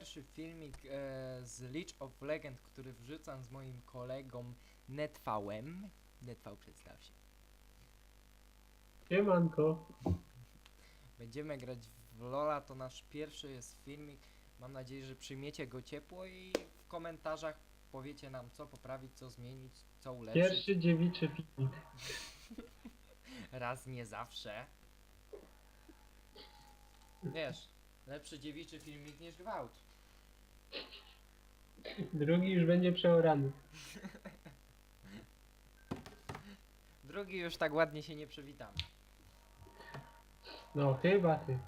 pierwszy filmik e, z League of Legend, który wrzucam z moim kolegą Netvałem. Netwał przedstaw się. Siemanko. Będziemy grać w Lola, to nasz pierwszy jest filmik. Mam nadzieję, że przyjmiecie go ciepło i w komentarzach powiecie nam co poprawić, co zmienić, co ulepszyć. Pierwszy dziewiczy filmik. Raz nie zawsze. Wiesz, lepszy dziewiczy filmik niż gwałt. Drugi już będzie przeorany. Drugi już tak ładnie się nie przywitamy. No chyba ty.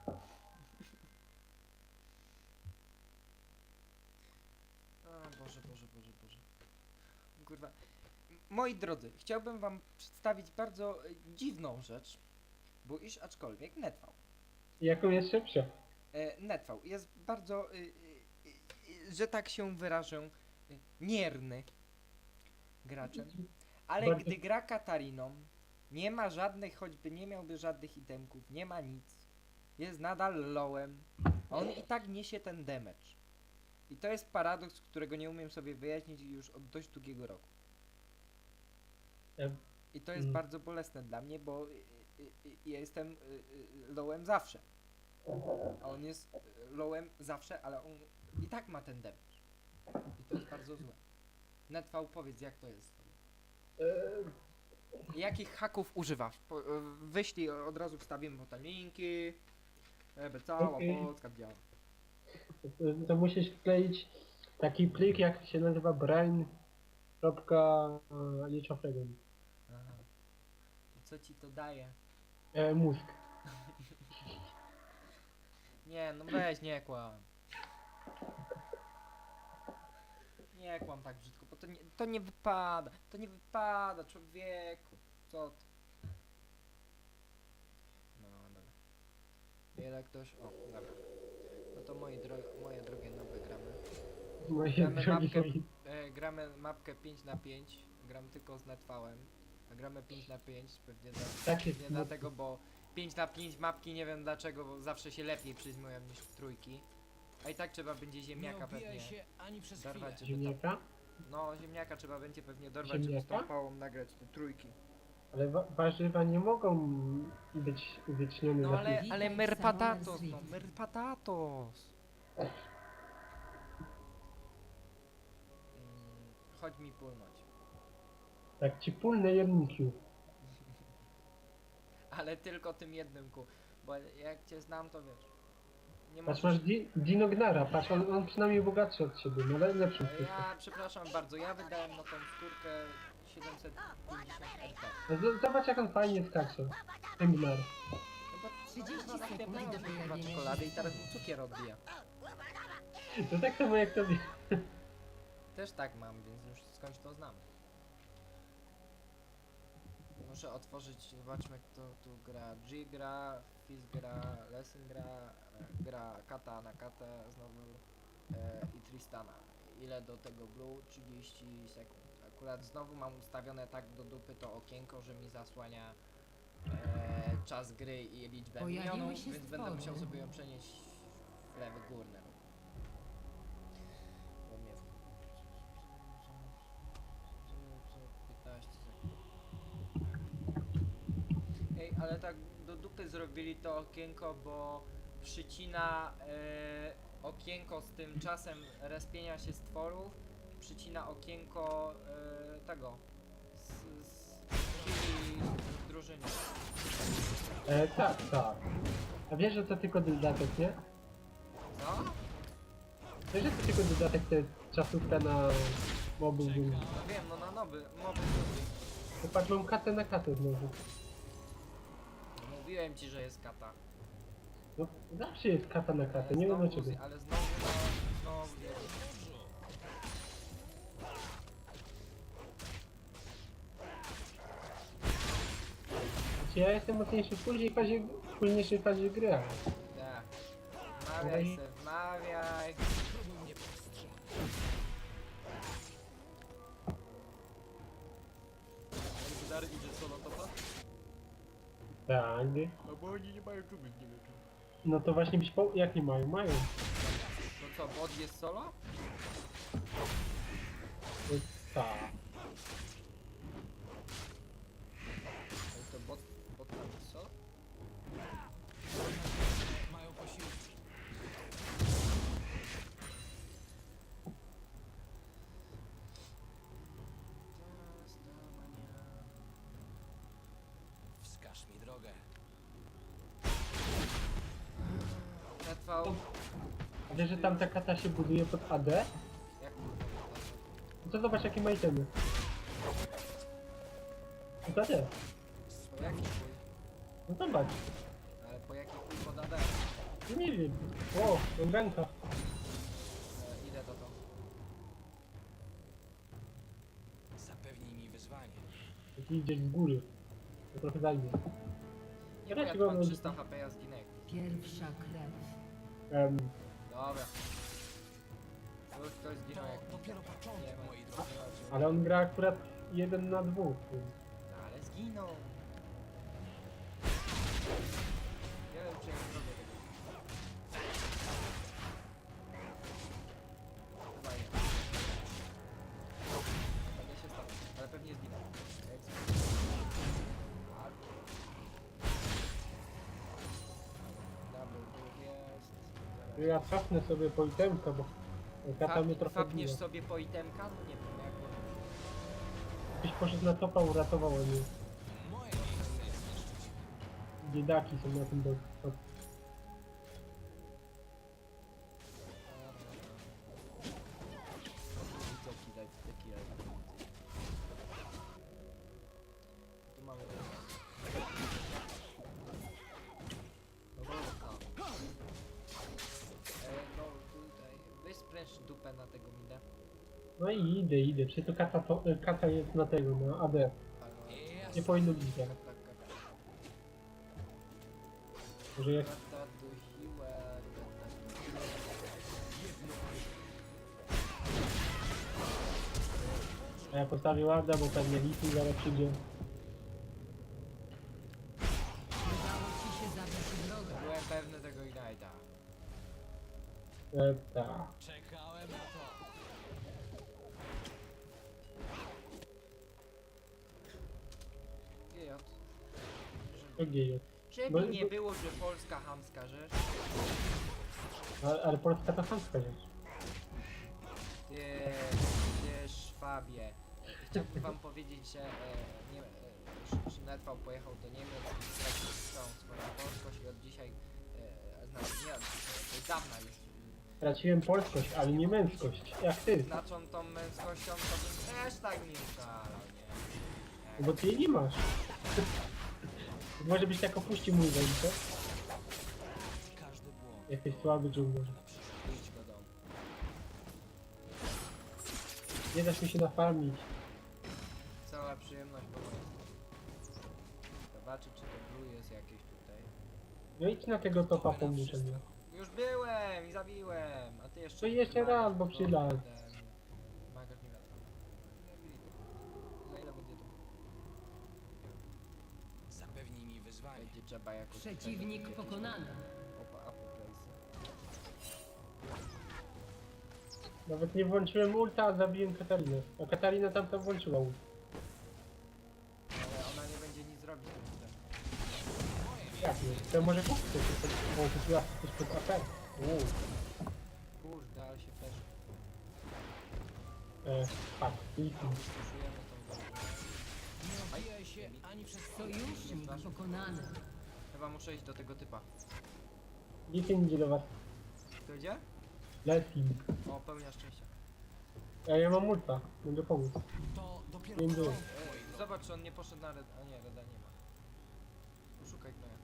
O Boże, Boże, Boże, Boże. Kurwa. Moi drodzy, chciałbym wam przedstawić bardzo e, dziwną rzecz, bo iż aczkolwiek Netwał. Jaką jest szybsza? E, Netwał jest bardzo, y, że tak się wyrażę, y, nierny graczem, ale Bardzo- gdy gra Katariną, nie ma żadnych, choćby nie miałby żadnych itemków, nie ma nic, jest nadal lowem, on i tak niesie ten damage. I to jest paradoks, którego nie umiem sobie wyjaśnić już od dość długiego roku. Ja, I to jest Mm. bardzo bolesne dla mnie, bo y, y, y, ja jestem y, y, lowem zawsze. A on jest y, lowem zawsze, ale on i tak ma ten damage. I to jest bardzo złe. Netwał, powiedz jak to jest. e, Jakich haków używasz? Po, y, wyślij, od razu wstawimy potem linki. Żeby cała Okej. Polska widziała. to, to musisz wkleić taki plik, jak się nazywa brain. Leech of Legend. Aha. I co ci to daje? E, mózg. Nie, no weź, nie kłam. Nie kłam tak brzydko, bo to nie, to nie wypada. To nie wypada, człowieku. Co ty? No, dobra. Ile ktoś... O, dobra. No to moi dro moje drogie nowe gramy. Moje Gramy drogi mapkę, moi. e, gramy mapkę 5 na 5 Gram tylko z Netfałem. A gramy 5 na 5 pewnie za, Tak jest. nie dlatego, bo 5 na 5 mapki nie wiem dlaczego, bo zawsze się lepiej przyjmują niż trójki. A i tak trzeba będzie ziemniaka pewnie się ani przez dorwać, chwilę. żeby to, Ziemniaka? No, ziemniaka trzeba będzie pewnie dorwać, żeby z tą Ziemniaka? pałą nagrać te trójki. Ale wa warzywa nie mogą być uwiecznione No za ale, ale Witaj, merpatatos, Samuel no, merpatatos. Mm, chodź mi płynąć. Tak ci pulne jedniki. Ale tylko tym jednym ku. Bo jak cię znam, to wiesz. Nie Patrz, możesz... masz di Dinognara, patrz, on, on przynajmniej bogatszy od ciebie, no ale lepszy. E, Ja przepraszam bardzo, ja wydałem na tą skórkę 750 RP. No, z- Zobacz jak on fajnie skacze. Engnar. No bo 30 no, sekund do pojawienia się czekolady i teraz mi cukier odbija. To tak samo jak tobie. Też tak mam, więc już skądś to znam. Muszę otworzyć, zobaczmy kto tu gra. G gra, Fizz gra, Lessing gra, gra Kata na Katę znowu e, i Tristana. Ile do tego Blue? 30 sekund. Akurat znowu mam ustawione tak do dupy to okienko, że mi zasłania e, czas gry i liczbę Pojawiły milionów, się więc będę stwory. musiał sobie ją przenieść w lewy górny. Bo mnie w... 15 sekund. Ej, ale tak zrobili to okienko, bo przycina e, okienko z tym czasem respienia się stworów, przycina okienko e, tego z, z w drużynie. E, tak, tak. A wiesz, że to tylko dodatek, nie? Co? Wiesz, że to tylko dodatek to jest czasówka na mobu. No wiem, no na nowy, patrz, mam katę na katę znowu. Mówiłem ci, że jest kata. No, zawsze jest kata na katę, nie wiem znowu, dlaczego. ale znowu, no, znowu. Znaczy, ja jestem mocniejszy w później fazie, w późniejszej fazie gry, ale... Tak. Wmawiaj Oj. se, wmawiaj. Tak. No bo oni nie mają czuby, nie wiem No to właśnie byś po... Jak nie mają? Mają. No co, bot jest solo? To jest ta. Ale to bot, bot tam jest solo? Mają posiłki. Wskaż mi drogę. A wiesz, że tam ta kata się buduje pod AD? jak No to zobacz jakie ma itemy. Pod AD. po jaki chuj? No zobacz. Ale po jaki chuj podadę? Nie wiem. O, ręka. E, ile to to? Zapewnij mi wyzwanie. Jak idziesz z góry. Trochę zajmie. Nie, jak mam będzie- 300 HP, ja zginę. Pierwsza krew. Um, Dobra. Już ktoś zginął jak... Dopiero początek, moi drodzy. ale on gra akurat jeden na dwóch. więc No, ale zginął. Ja cofnę sobie po itemka, bo kata mnie Fap, trochę fapniesz biła. sobie po itemka? No nie wiem, jak Ktoś poszedł na topa, uratował mnie. Biedaki są na tym do... Przecież to kata, to, y, kata jest na tego, na AD. Nie powinno być tak. Może jak a ja postawię ładna, bo pewnie Litu zaraz przyjdzie. Byłem pewny tego Ignite'a. E, ta. To GJ. Żeby No i- nie było, że Polska hamska rzecz. Ale, ale Polska to chamska rzecz. Ty, ty szwabie. Chciałbym wam powiedzieć, że, e, nie, e, pojechał do Niemiec i stracił całą swoją polskość i od dzisiaj, e, znaczy nie od dzisiaj, od dawna już Straciłem polskość, ale nie męskość. Jak ty. znaczą tą męskością, to bym też tak nie szalał, nie? Bo ty jej nie masz. Może być tak opuści mój błąd. Jesteś słaby dżungler. Nie dasz mi się nafarmić. Cała przyjemność była. Zobaczyć, czy to blue jest jakieś tutaj. No idź na tego topa pomóż mnie. Już byłem i zabiłem, a ty jeszcze... To jeszcze raz, bo przyda. Magasz nie wiadomo. Za ile będzie to? Zapewnij mi wyzwanie. Będzie trzeba jakoś... Przeciwnik tutaj jakieś pokonany. Opa, apoplace'y. Nawet nie włączyłem ulta, a zabiłem Katarinę. A Katarina tam to włączyła ult. Ale ona nie będzie nic robić tym. Jak nie? To może kupić coś, bo kupiła coś pod AP. Uuu. Kurde, ale się też E, fuck, Litu. puszujemy tą się ani przez Sojusznik pokonany. Chyba muszę iść do tego typa. Litu idzie do was. Kto idzie? Leci. O, pełnia szczęścia. A ja mam ulta. Mogę pomóc. To dopiero E, drodzy. zobacz, czy on nie poszedł na red... A nie, reda nie ma. Poszukaj Gnoja.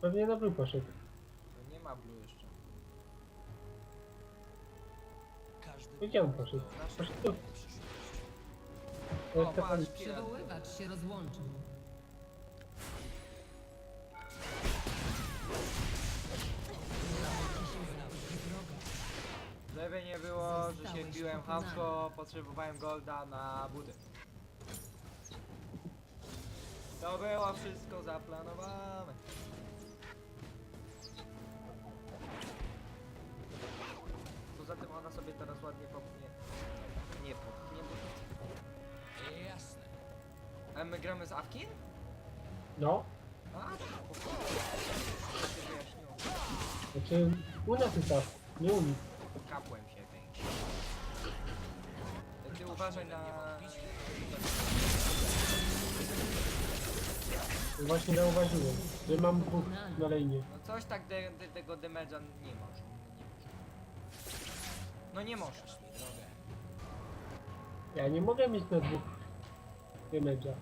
Pewnie na blue poszedł. No Nie ma blue jeszcze. Każdy Gdzie on poszedł? to Nasz... Poszedł tu. O, Stefan, patrz, pirat. Przywoływacz się rozłączył. żeby nie było, że się biłem pokonany. potrzebowałem golda na buty. To było wszystko zaplanowane. Poza tym ona sobie teraz ładnie popchnie. Nie popchnie, bo... Jasne. A my gramy z Awkin? No, A, to się wyjaśniło. znaczy u nas jest tak, nie u nich. Kapłem się większy. Ty uważaj na... Właśnie zauważyłem, że mam dwóch na lejnie. No coś tak de, de, tego damage'a nie może. No nie możesz. Mi drogę. Ja nie mogę mieć na dwóch damage'a.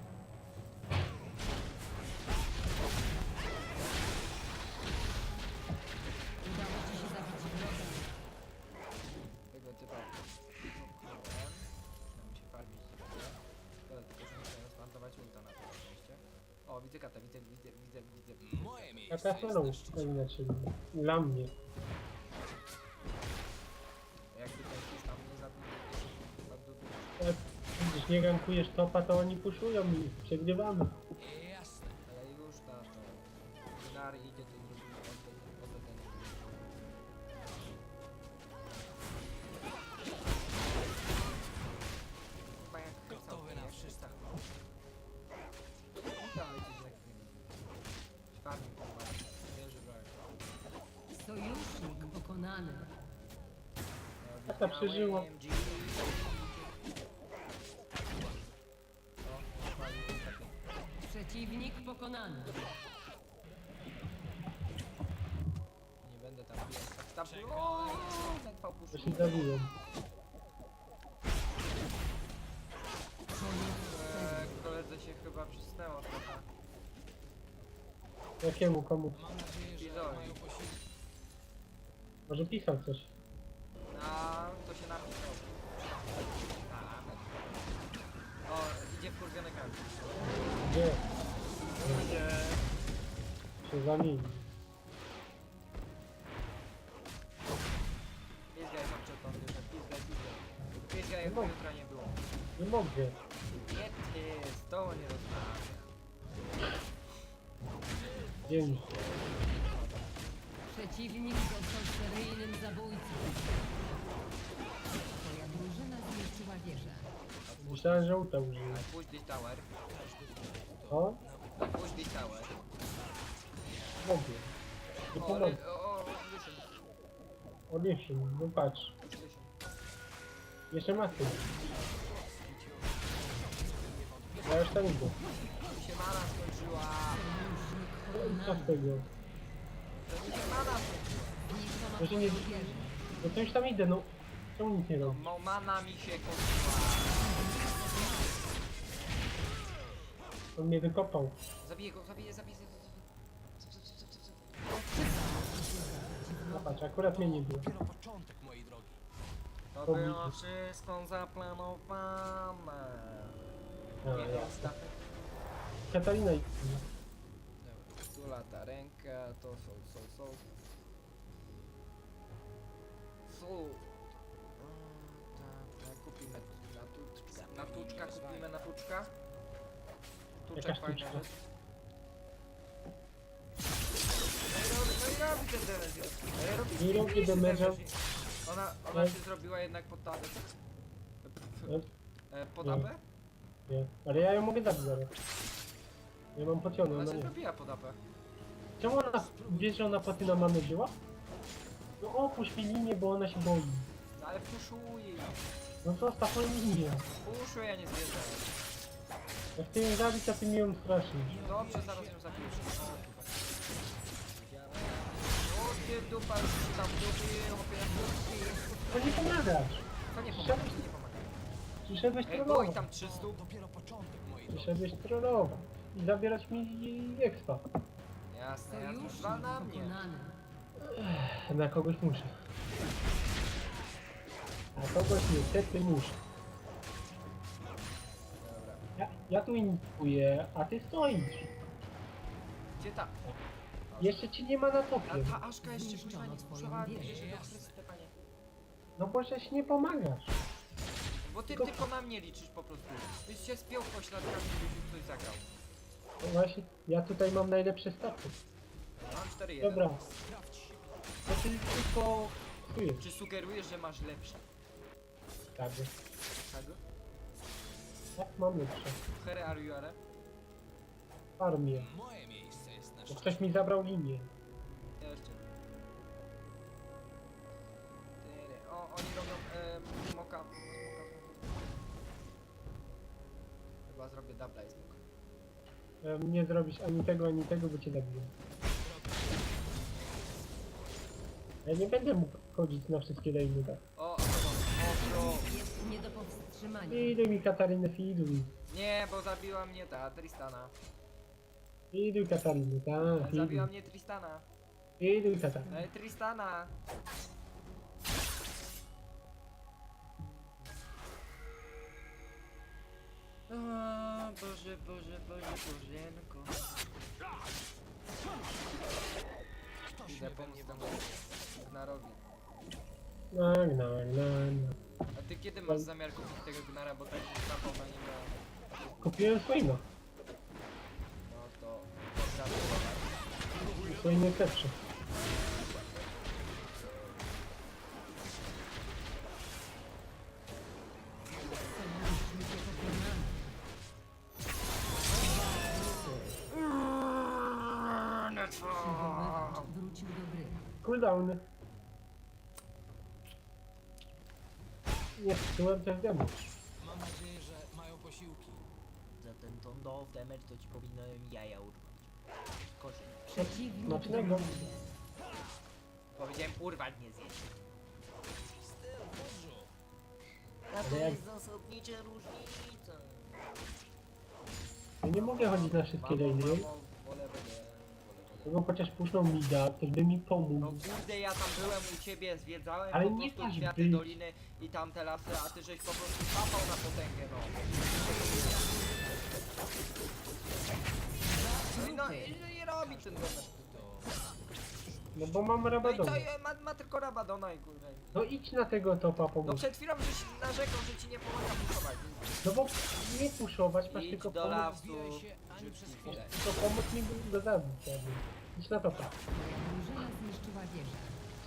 Moje Ja miejsce jest trafiłem, na a szczycie. inaczej. Dla mnie. Jakby ten kis tam nie to dużo. Jak widzisz, nie rankujesz topa, to oni puszują i przegrywamy. Chyba przysnęło trochę. Jakiemu, komu? Mam nadzieję, że Pizowi. mają posiłki. Może pisał coś. A, to się napisał. O, idzie wkurwiony karty. Gdzie? Idzie. Się zamieni. Pizgaj tam przed tą dyszę. Pizgaj, pizgaj. Pizgaj, jakby No. jutra nie było. Nie mogę. Nie ty, z tobą nie rozmawiam. Dzień. Przeciwnik został seryjnym zabójcą. Twoja drużyna zniszczyła wieżę. Myślałem, że uta użyję. Puść this tower. O, Puść this tower. mogę. Nie O, pomogę. ry- o, o, listen, Odniesił, no patrz. listen. Jeszcze ma ty. Ja już tam idę. Mi się mana skończyła. No co z tego? To mi się mana skończyła. Się nie-. No to już tam idę, no. Czemu nic nie No, robi? mo- mana mi się kończyła. On mnie wykopał. Zabiję go, zabiję, zabiję, zabiję. Zap, zap, zap, zap, zap. No patrz, akurat mnie nie było. Dopiero początek, moi drogi. To było wszystko zaplanowane. A, Nie, ja. Stafek. Katalina i... Dobra, tu lata ręka, to są, są, są. Są. Tak, tak, kupimy na tuczka, na tuczka, kupimy na tuczka. Tuczek Jakaś fajna tuczka? No i robi, no i robi ten damage. Ale robi Nie robi damage'a. damage. Ona, ona No. się zrobiła jednak pod tabę. No, E, pod apę? Nie. Ale ja ją mogę zabić zaraz. Ja mam pociągnę, Ona no się nie. zrobiła pod apę. Czemu ona... Wiesz, że ona patyna mamy wzięła? No opuść mi linię, bo ona się boi. No ale puszuje ją. No zostaw moją linię. Puszuje, ja nie zwierzę. Jak ty ją zabić, to ty mi ją straszysz. Dobrze, zaraz ją zapiję. O ty dupa, już tam dupi, dupi. To nie pomagasz. To nie pomaga, nie Przyszedłeś Ej, oj, trollować. tam 300. Dopiero początek, drogi. Trollować. I zabierać mi expa. Jasne, jasne, Sojusznik dwa na mnie. pokonany. Na kogoś muszę. Na kogoś niestety muszę. Dobra. Ja, ja tu inikuję, a ty stoisz. Gdzie ta? Jeszcze ci nie ma na A topie. ta Aszka jeszcze Zniszczono kurwa nie twoją wieżę. No bo żeś nie pomagasz. Bo ty tylko na mnie liczysz po prostu. Byś się spiął pośladkami, byś coś zagrał. No właśnie, ja tutaj mam najlepsze staty. Mam 4-1. Dobra, to ty tylko czujesz. Czy sugerujesz, że masz lepsze? Tak, Czego? tak mam lepsze. Here are you are? Armię. Moje miejsce jest na Bo szczycie. ktoś mi zabrał linię. Chyba zrobię dubla i smoka. Em, Nie zrobisz ani tego, ani tego, bo cię zabiję. Ja nie będę mógł chodzić na wszystkie lejny, tak. O, o, o, o, jest nie do powstrzymania. Iduj mi Katarynę, fiduj. Nie, bo zabiła mnie ta Tristana. Iduj Katarynę, tak, Zabiła iduj. mnie Tristana. Iduj Katarynę. Ej, Tristana! O, Boże, Boże, Boże, Bożenko. Ktoś Idę mnie we pomóc mnie temu. Gnarowi. No, no, no, no. A ty kiedy masz zamiar kupić tego Gnara, bo tak na pewno nie miałem. Kupiłem swojego. No to pozdrawiam. Swoje Cooldown. Nie, wsyłem też demo. Mam nadzieję, że mają posiłki. Za ten ton do damage to ci powinienem jaja urwać. Korzeń. Przeciwnik Smacznego. dominuje. Powiedziałem urwać, nie zjeść. A to jak- zasadnicza różnica. Ja nie mogę chodzić na wszystkie lejny. wolę, wolę. Mogą chociaż puszczą mida, ktoś by mi pomógł. No kurde, ja tam byłem u ciebie, zwiedzałem Ale po nie prostu tak światy być. doliny i tamte lasy, a ty żeś po prostu papał na potęgę, no. No i, no, i, robi ten domek. No bo mam No i rabadon. to je- ma, ma tylko Rabadona i kurde. No idź na tego topa No pomóż. przed chwilą żeś narzekał, że ci nie pomaga puszować. No bo nie puszować, masz Idź tylko do pomóc. lasu. Zbijaj się ani przez chwilę. To pomóc mi go zabić. jakby. Idź na topa. Drużyna zniszczyła wieżę.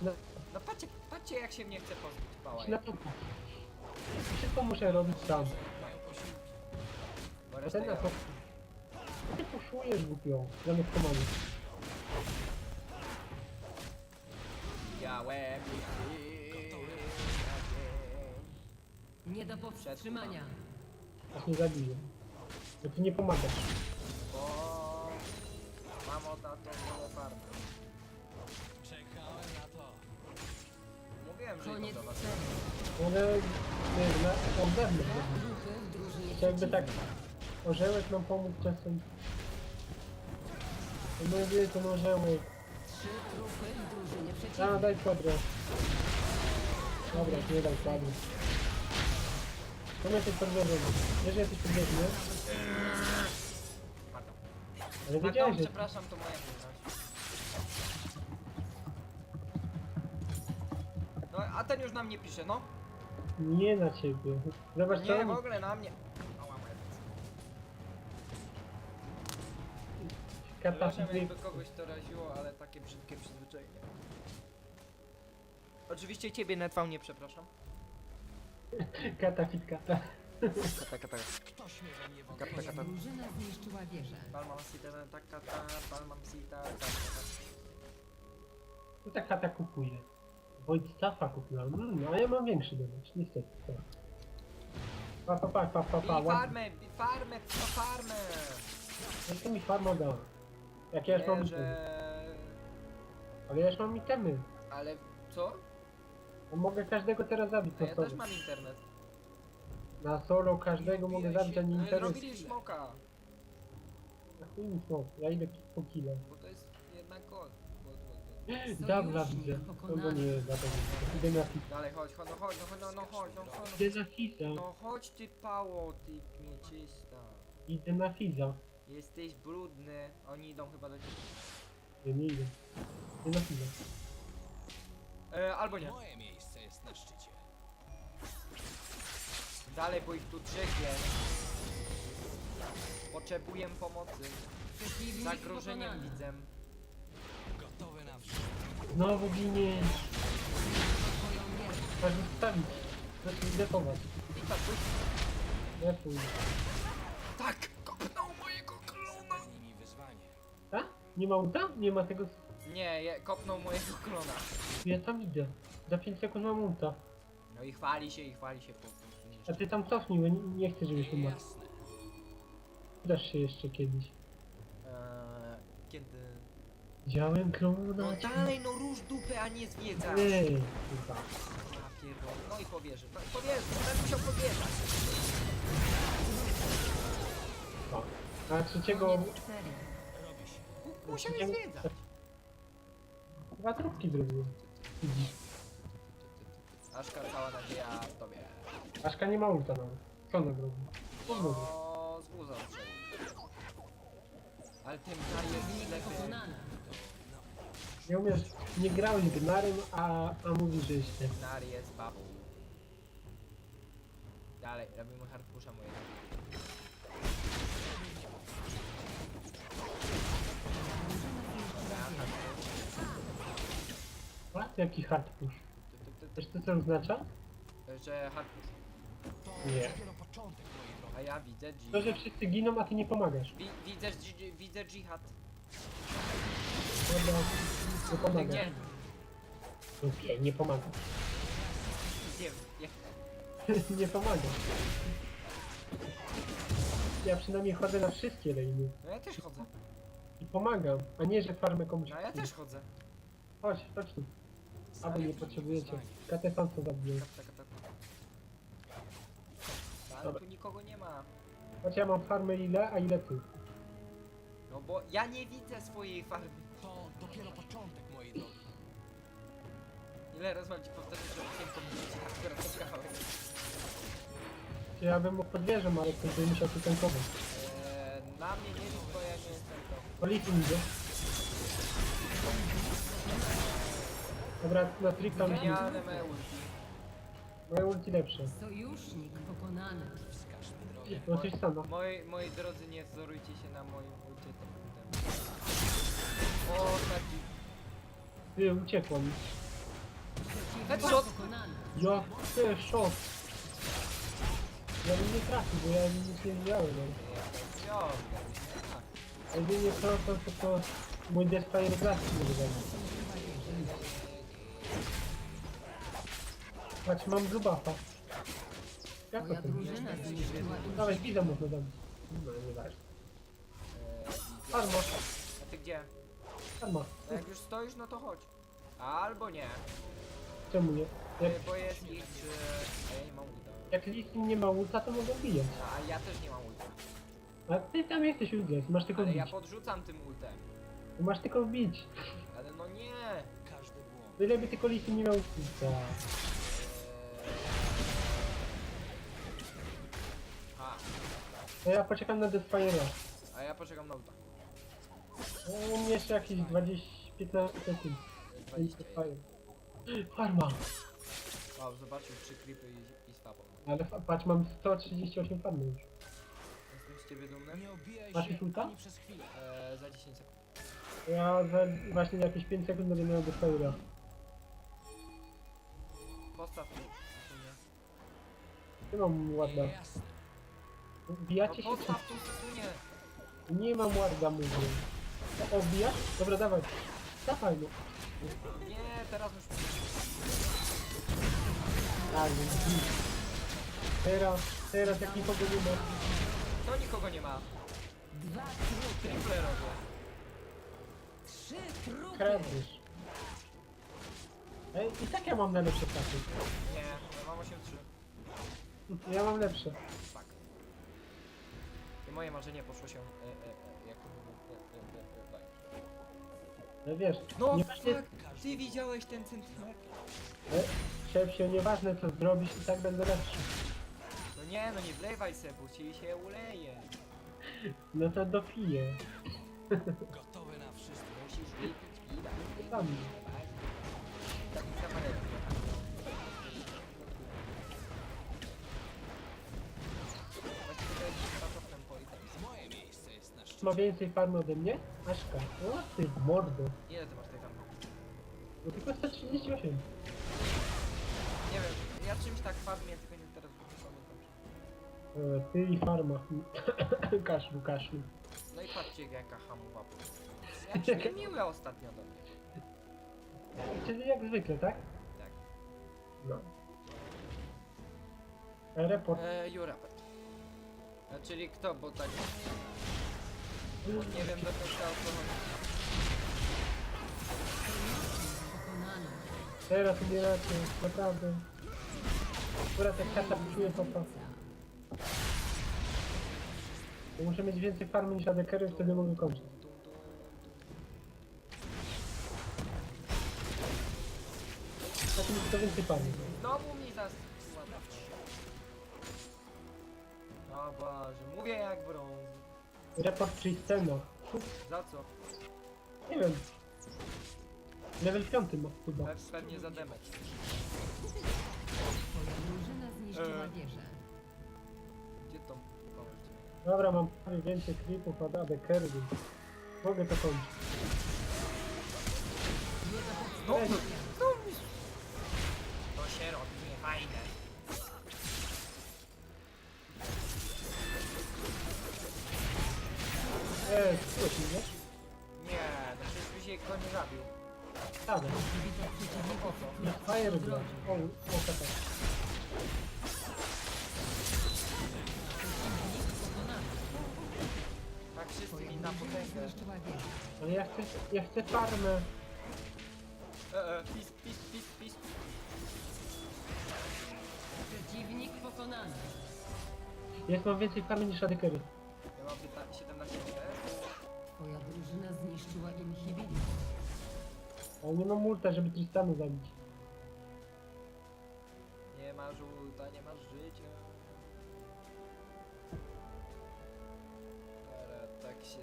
Na, No patrzcie, patrzcie jak się mnie chce pozbyć pała. idź na topa. Wszystko muszę robić sam. Mają posiłki. Bo resztę ten na ja. to. Ty puszujesz głupio, zamiast komany. Widziałem Nie do powstrzymania. Aż nie zabiję. Bo ty nie pomagasz. Bo mamo, tato, wolę bardzo. Czekałem na to. Mówiłem, że Koniec idą do was. serii. Ale nie wiem, na od zewnątrz. w drużynie To jakby tak przeciwnej. orzełek nam pomógł czasem. No mówię, ten orzełek. A, daj kwadrę. Dobra, nie daj kwadrę. To mnie coś podwierzę. Wiesz, że jesteś? Pardon. Ale Pardon, wiedziałeś, że... przepraszam, to moja wina. No, a ten już na mnie pisze, no. Nie na ciebie. Zobacz co Nie, w ogóle na mnie. Przepraszam, jakby kogoś to raziło, ale takie brzydkie przyzwyczajenie. Oczywiście ciebie Netwał nie przepraszam. Kata fit kata. Kata, kata. Ktoś mnie we mnie Kata, wątpi. kata. Drużyna zniszczyła wieżę. Palmam sita, tak, kata, palmam sita, tak, kata. No ta kata kupuje. Wojtstafa kupiłam. Mm, a ja mam większy damage, niestety. Tak. Pa, pa, pa, pa, pa, pa. Bij farmę, bij farmę, pa farmę! Jak mi farma dała? Jak ja już mam Nie, że... Ale ja już mam itemy. Ale co? No mogę każdego teraz zabić A na ja solo. też mam internet. Na solo każdego mogę zabić, a nie Ale internet. zrobili smoka, Na chuj mi smok. Ja idę po kilo. bo to jest jednak gol, gol. Dobra, Sojusznik widzę. No bo nie, za to nie. Idę na fit. Dalej, chodź, chodź, no chodź, no chodź, no, no chodź, no chodź. Idę na fiza. No chodź ty pało, ty mieczysta. Idę na fiza. Jesteś brudny. Oni idą chyba do ciebie. Ja nie idę. Idę na fiza. E, albo nie. Moje miejsce jest na szczycie. Dalej, bo ich tu trzech jest. Potrzebuję pomocy. Przeciwnik Zagrożeniem pokonany. widzę. Gotowy na wszystko. Znowu ginie. Twoją wieżę. Masz wystawić. Znaczy zdefować. I tak, pójdź. Defuj. Tak! Nie ma ulta? Nie ma tego... Nie, je, kopnął mojego klona. Ja tam idę. Za 5 sekund mam ulta. No i chwali się, i chwali się po prostu. A ty tam cofnij, bo nie, nie chcę, żebyś umarł. Jasne. Udasz się jeszcze kiedyś. Eee, kiedy... Widziałem klona. No dalej, no róż dupę, a nie zwiedza. Ej. Ja pierdolę. No i powierzy, no i powierzy, no będę musiał powierzać. A trzeciego... Koniec Musiał je zwiedzać. Dwa trupki zrobiłem. Widzisz. Aszka, cała nadzieja w tobie. Aszka nie ma ulta nawet. Co ona robi? Co ona robi? O, z guza. Ale tym daje pokonany. Nie umiesz, nie grałeś gnarem, a, a mówisz, że jeszcze. Nari jest babą. Dalej, robimy hard pusha jaki hard push. Ty, ty, ty, ty. Wiesz to co oznacza? Że hard push. Nie. A ja widzę To, że wszyscy giną, a ty nie pomagasz. Wi widzę, dżi- widzę dżihad. Dobra, nie Ty pomagasz. gdzie? Nie, nie pomagasz. Gdzie? Jak? nie pomagasz. Ja przynajmniej chodzę na wszystkie lane'y No ja też chodzę. i pomagam, a nie, że farmę komuś No ja też chodzę. Chodź, chodź tu. Albo nie potrzebujecie. Katę sam co zabiję. Kap. Ale Dobra. tu nikogo nie ma. Chodź, ja mam farmę ile, a ile ty? No bo ja nie widzę swojej farmy. To dopiero początek mojej drogi. Ile razy mam ci powtarzać, że musiałem pomyśleć, jak akurat to grałem. Ja bym mógł pod wieżą, ale ktoś by musiał tu tankować. Eee, na mnie nie rzuć, bo ja nie jestem to. Policji idzie. Dobra, na tripla musimy. Genialne me ulti. Moje ulti lepsze. Sojusznik pokonany. Mi. No coś sama. Moi, moi drodzy, nie wzorujcie się na moim ulcie. To potem. O, taki. Ty, uciekłam. Przeciwnik Headshot. pokonany. Ja, ty, szok. Ja bym nie trafił, bo ja nic nie widziałem. No. Ja to wciągam. A jedynie to, to, to, to mój Deathfire Blast nie wygląda. Patrz, mam buffa. Jak to Twoja to drużyna zniszczyła Dawaj, drużynę. widzę można zabić. No, nie ważne. Eee, a ty gdzie? farmo. No jak już stoisz, no to chodź. Albo nie. Czemu nie? Jak, Bo jest ich, czy... A ja nie mam ulta. jak Listin nie ma ulta, to mogą bijać. A ja też nie mam ulta. A ty tam jesteś useless, masz tylko Ale bić. ja podrzucam tym ultem. Masz tylko bić. Ale no nie. Każdy błąd. Byle by tylko Listin nie miał ulta. To ja poczekam na Deathfire'a. a ja poczekam na ulta. No, u mnie jeszcze jakieś 20, 15 sekund. 21. Deathfire. Farma. Wow, zobaczył trzy creepy i, i stapą. Ale fa- patrz, mam 138 farmy już. Jestem z ciebie dumny. Nie obijaj Masz się ulta? ani przez chwilę. Eee, za 10 sekund. Ja za właśnie jakieś 5 sekund będę miał Deathfire'a. Postaw tu. znaczy nie. Nie mam warda. Jasne. Bijacie No się postaw tu sunie. Nie mam warda, mówię. O, bijasz? Dobra, dawaj. Dawaj, no. Nie, teraz już... Tak, więc bij. Teraz, teraz jak nikogo nie ma. To nikogo nie ma. Dwa trupy. Triple robię. Trzy trupy. Kradziesz. Ej, i tak ja mam najlepsze klasy. Nie, ja mam 8-3. Ja mam lepsze. Moje marzenie poszło się... E, e, e, jak to mówię? E, e, e, e. Ale wiesz, No nieważne, ty widziałeś ten centymetr? e, szef się nieważne co zrobisz i tak będę lepszy. No nie, no nie wlewaj se, bo ci się uleje. No to dopiję. Gotowy na wszystko. Musisz wypić piwa. Tak, Ma więcej farmy ode mnie? Aszka. O ty mordo. Ile ty masz tej tam? No tylko 138. Nie wiem, ja czymś tak farmię, tylko nie teraz nie pamiętam. czym. E, Ty i farma. kaszlu, kaszlu. No i patrzcie jaka hamowa była. Jak miłe ostatnio do mnie. Czyli jak zwykle, tak? Tak. No. E, Report. E, Jurapet. E, czyli kto, bo tak... Nie wiem do końca o co chodzi. Teraz umieracie, naprawdę. Akurat jak kata czuje popa. Bo Muszę mieć więcej farmy niż adekery, wtedy mogę kończyć. Znaczy mi to więcej farmy. Znowu mi zas... O Boże, mówię jak brąz. Report scena. Za co? Nie wiem. Level 5 ma chyba. Pe pewnie za. Twoja drużyna zniszczyła E. wieżę. Gdzie to? Dobra, mam prawie więcej creepów od adekery, więc mogę to kończyć. No, fire gra. O, o, tak, wszyscy mi na potęgę. Ale ja chcę, ja chcę farmę. E, e, pis, pis, pis, pis. Przeciwnik pokonany. Jest mam więcej farmy niż adekery. Ja mam pyta- 17 minut. Twoja drużyna zniszczyła inhibitor. Ale nie mam multa, żeby Tristanu zabić. Ma żółta, nie masz życia. Teraz tak się...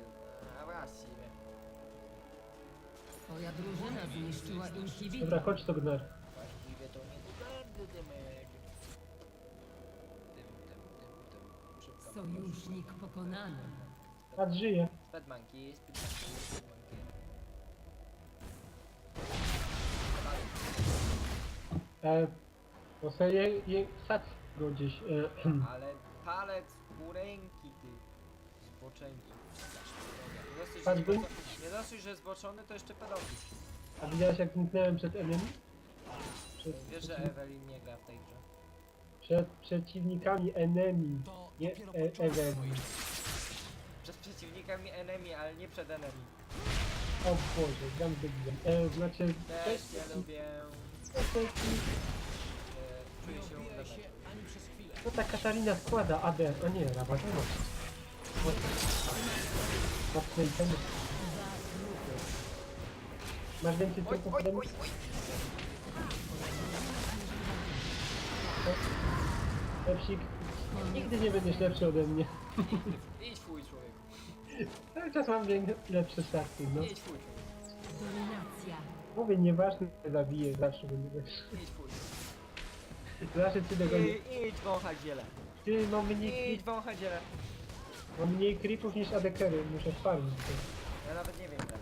A właściwie. Twoja drużyna zniszczyła inhibitor. Dobra, chodź to gnar. Właściwie to nie bardzo dymek. Dym, dym, dym, dym. Szybko. Sojusznik pokonany. Patrz, żyje. Speedmonkey, speedmonkey, speedmonkey. E, bo sobie je, je, wsadź go gdzieś. E, Ale palec u ręki ty zboczeńcu. Nie dosyć, że, zboczony, nie dosyć, że zboczony, to jeszcze pedofil. a widziałeś jak zniknąłem przed enemy? Przed, Wiesz, że Evelyn nie gra w tej grze. przed przeciwnikami enemy. To Nie, dopiero e, początek mojej Przed przeciwnikami enemy, ale nie przed enemy. O Boże, gram debilem. E, znaczy... Też nie lubię. No ta Katarina składa AD, a nie, rabatona. Mocne itemy. Masz więcej Oj, trupów oj, ode mnie? oj, oj. Lepsik. Nigdy nie będziesz lepszy ode mnie. Idź fuj człowieku. Cały czas mam lepsze starty, no. Idź. Dominacja. Mówię, nieważne, zabiję, zawsze będę lepszy. Idź fuj. Zawsze ty dogonię. I, idź wąchać ziele. Ty, mam mniej, Idź wąchać ziele. mam mniej creepów niż adekery, muszę farmić. to. Ja nawet nie wiem mam.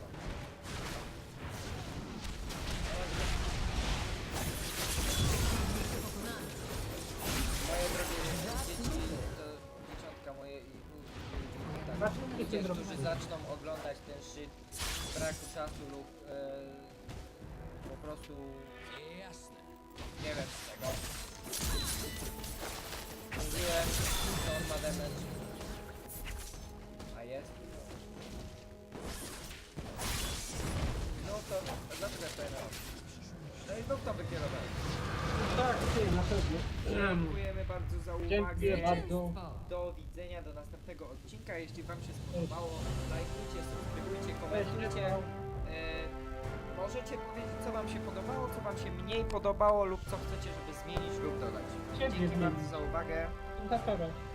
Moje drogie dzieci, to dzieciątka moje i i- tak, ludzie, którzy zaczną oglądać ten shit z braku czasu lub e, po prostu Jasne. nie wiem z tego. Że on ma damage. A jest? No to dlaczego No i znów to wykierowałem. Tak, ty, na pewno. Dziękujemy bardzo za Dziękuję uwagę. bardzo. Zwycięstwo. Do widzenia do następnego odcinka. Jeśli Wam się spodobało, lajkujcie, subskrybujcie, komentujcie. E, możecie powiedzieć, co Wam się podobało, co Wam się mniej podobało lub co chcecie, żeby zmienić lub dodać. Dzięki bardzo za uwagę. Tá, tá, tá.